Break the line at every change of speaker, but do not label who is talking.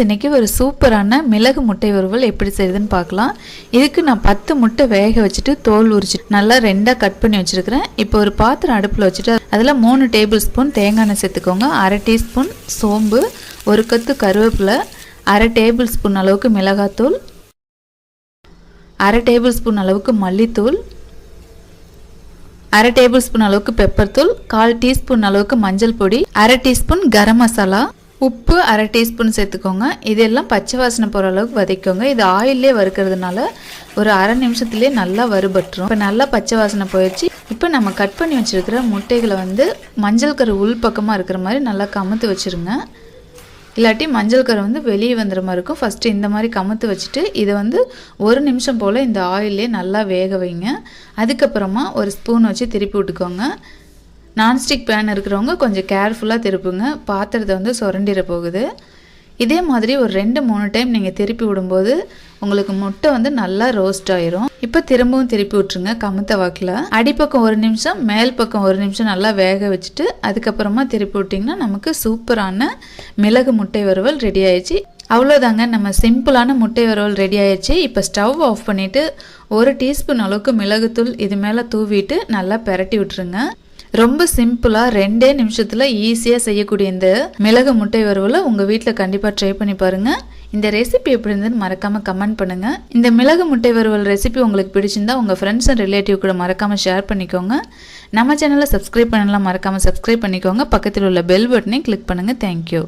இன்றைக்கி ஒரு சூப்பரான மிளகு முட்டை வறுவல் எப்படி செய்யுதுன்னு பார்க்கலாம். இதுக்கு நான் பத்து முட்டை வேக வச்சுட்டு தோல் உரிச்சிட்டு நல்லா ரெண்டாக கட் பண்ணி வச்சுருக்கிறேன். இப்போ ஒரு பாத்திரம் அடுப்பில் வச்சுட்டு அதில் மூணு டேபிள் ஸ்பூன் தேங்காய் எண்ணெய் சேர்த்துக்கோங்க. அரை டீஸ்பூன் சோம்பு ஒரு கத்து கருவேப்பிலை அரை டேபிள் ஸ்பூன் அளவுக்கு மிளகாத்தூள் அரை டேபிள் ஸ்பூன் அளவுக்கு மல்லித்தூள் அரை டேபிள் ஸ்பூன் அளவுக்கு பெப்பர் தூள் கால் டீஸ்பூன் அளவுக்கு மஞ்சள் பொடி அரை டீஸ்பூன் கரம் மசாலா உப்பு அரை டீஸ்பூன் சேர்த்துக்கோங்க. இதெல்லாம் பச்சை வாசனை போகிற அளவுக்கு வதைக்கோங்க இது ஆயிலே வறுக்கிறதுனால ஒரு அரை நிமிஷத்துலேயே நல்லா வறுபட்டுரும். இப்போ நல்லா பச்சை வாசனை போயிடுச்சு இப்போ நம்ம கட் பண்ணி வச்சுருக்கிற முட்டைகளை வந்து மஞ்சள் கரு உள் பக்கமாக இருக்கிற மாதிரி நல்லா கமுத்து வச்சுருங்க. இல்லாட்டி மஞ்சள் கரு வந்து வெளியே வந்துடுற மாதிரி இருக்கும். ஃபஸ்ட்டு இந்த மாதிரி கமுத்து வச்சுட்டு இதை வந்து ஒரு நிமிஷம் போல் இந்த ஆயிலே நல்லா வேக வைங்க. அதுக்கப்புறமா ஒரு ஸ்பூன் வச்சு திருப்பி விட்டுக்கோங்க. நான்ஸ்டிக் பேன் இருக்கிறவங்க கொஞ்சம் கேர்ஃபுல்லாக திருப்புங்க. பாத்திரத்தை வந்து சுரண்டிட போகுது. இதே மாதிரி ஒரு ரெண்டு மூணு டைம் நீங்கள் திருப்பி விடும்போது உங்களுக்கு முட்டை வந்து நல்லா ரோஸ்ட் ஆயிரும். இப்போ திரும்பவும் திருப்பி விட்ருங்க கமுத்த வாக்கில். அடிப்பக்கம் ஒரு நிமிஷம் மேல் பக்கம் ஒரு நிமிஷம் நல்லா வேக வச்சுட்டு அதுக்கப்புறமா திருப்பி விட்டிங்கன்னா நமக்கு சூப்பரான மிளகு முட்டை வறுவல் ரெடி ஆயிடுச்சு. அவ்வளோதாங்க நம்ம சிம்பிளான முட்டை வறுவல் ரெடி ஆயிடுச்சு. இப்போ ஸ்டவ் ஆஃப் பண்ணிவிட்டு ஒரு டீஸ்பூன் அளவுக்கு மிளகுத்தூள் இது மேலே தூவிட்டு நல்லா பெரட்டி விட்டுருங்க. ரொம்ப சிம்பிளாக ரெண்டே நிமிஷத்தில் ஈஸியாக செய்யக்கூடிய இந்த மிளகு முட்டை வறுவலை உங்கள் வீட்டில் கண்டிப்பாக ட்ரை பண்ணி பாருங்கள் இந்த ரெசிபி எப்படி இருந்ததுன்னு மறக்காமல் கமெண்ட் பண்ணுங்கள் இந்த மிளகு முட்டை வறுவல் ரெசிபி உங்களுக்கு பிடிச்சிருந்தா உங்கள் ஃப்ரெண்ட்ஸ் அண்ட் ரிலேட்டிவ் கூட மறக்காமல் ஷேர் பண்ணிக்கோங்க. நம்ம சேனலை சப்ஸ்கிரைப் பண்ணலாம் மறக்காமல் சப்ஸ்கிரைப் பண்ணிக்கோங்க. பக்கத்தில் உள்ள பெல் பட்டனையும் கிளிக் பண்ணுங்கள் தேங்க்யூ